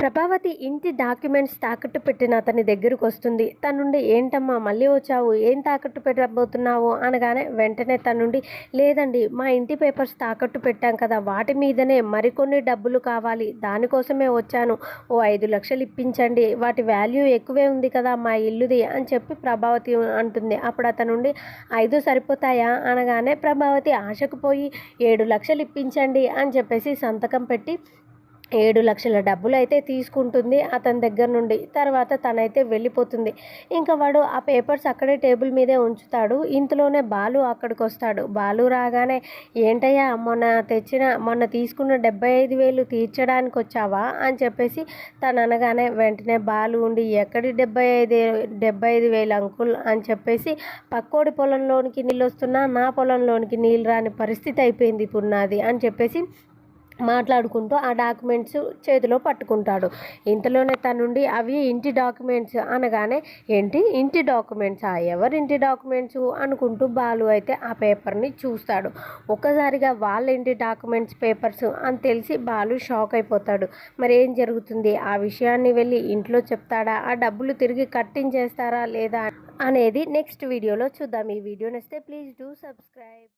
ప్రభావతి ఇంటి డాక్యుమెంట్స్ తాకట్టు పెట్టిన అతని దగ్గరకు వస్తుంది. తన నుండి ఏంటమ్మా మళ్ళీ వచ్చావు? ఏం తాకట్టు పెట్టబోతున్నావు? అనగానే వెంటనే తన నుండి లేదండి మా ఇంటి పేపర్స్ తాకట్టు పెట్టాం కదా వాటి మీదనే మరికొన్ని డబ్బులు కావాలి. దానికోసమే వచ్చాను. ఓ ఐదు లక్షలు ఇప్పించండి. వాటి వాల్యూ ఎక్కువే ఉంది కదా మా ఇల్లుది అని చెప్పి ప్రభావతి అంటుంది. అప్పుడు అతను నుండి ఐదు సరిపోతాయా? అనగానే ప్రభావతి ఆశకు పోయి ఏడు లక్షలు ఇప్పించండి అని చెప్పేసి సంతకం పెట్టి ఏడు లక్షల డబ్బులు అయితే తీసుకుంటుంది అతని దగ్గర నుండి. తర్వాత తనైతే వెళ్ళిపోతుంది. ఇంకా వాడు ఆ పేపర్స్ అక్కడే టేబుల్ మీదే ఉంచుతాడు. ఇంతలోనే బాలు అక్కడికి వస్తాడు బాలు రాగానే ఏంటయ్యా మొన్న తెచ్చిన మొన్న తీసుకున్న డెబ్బై ఐదు వేలు తీర్చడానికి వచ్చావా అని చెప్పేసి తను అనగానే వెంటనే బాలు ఉండి ఎక్కడి డెబ్బై ఐదు డెబ్బై ఐదు వేలు అంకుల్? అని చెప్పేసి పక్కోడి పొలంలోనికి నీళ్ళు వస్తున్నా నా పొలంలోనికి నీళ్ళు రాని పరిస్థితి అయిపోయింది ఇప్పుడు నాది అని చెప్పేసి మాట్లాడుకుంటూ ఆ డాక్యుమెంట్స్ చేతిలో పట్టుకుంటాడు. ఇంతలోనే తన నుండి అవి ఇంటి డాక్యుమెంట్స్ అనగానే ఏంటి ఇంటి డాక్యుమెంట్సా? ఎవరి ఇంటి డాక్యుమెంట్స్? అనుకుంటూ బాలు అయితే ఆ పేపర్ని చూస్తాడు. ఒక్కసారిగా వాళ్ళ ఇంటి డాక్యుమెంట్స్ పేపర్స్ అని తెలిసి బాలు షాక్ అయిపోతాడు. మరి ఏం జరుగుతుంది? ఆ విషయాన్ని వెళ్ళి ఇంట్లో చెప్తాడా? ఆ డబ్బులు తిరిగి కట్టించేస్తారా లేదా? అనేది నెక్స్ట్ వీడియోలో చూద్దాం. ఈ వీడియో నచ్చితే ప్లీజ్ డూ సబ్స్క్రైబ్.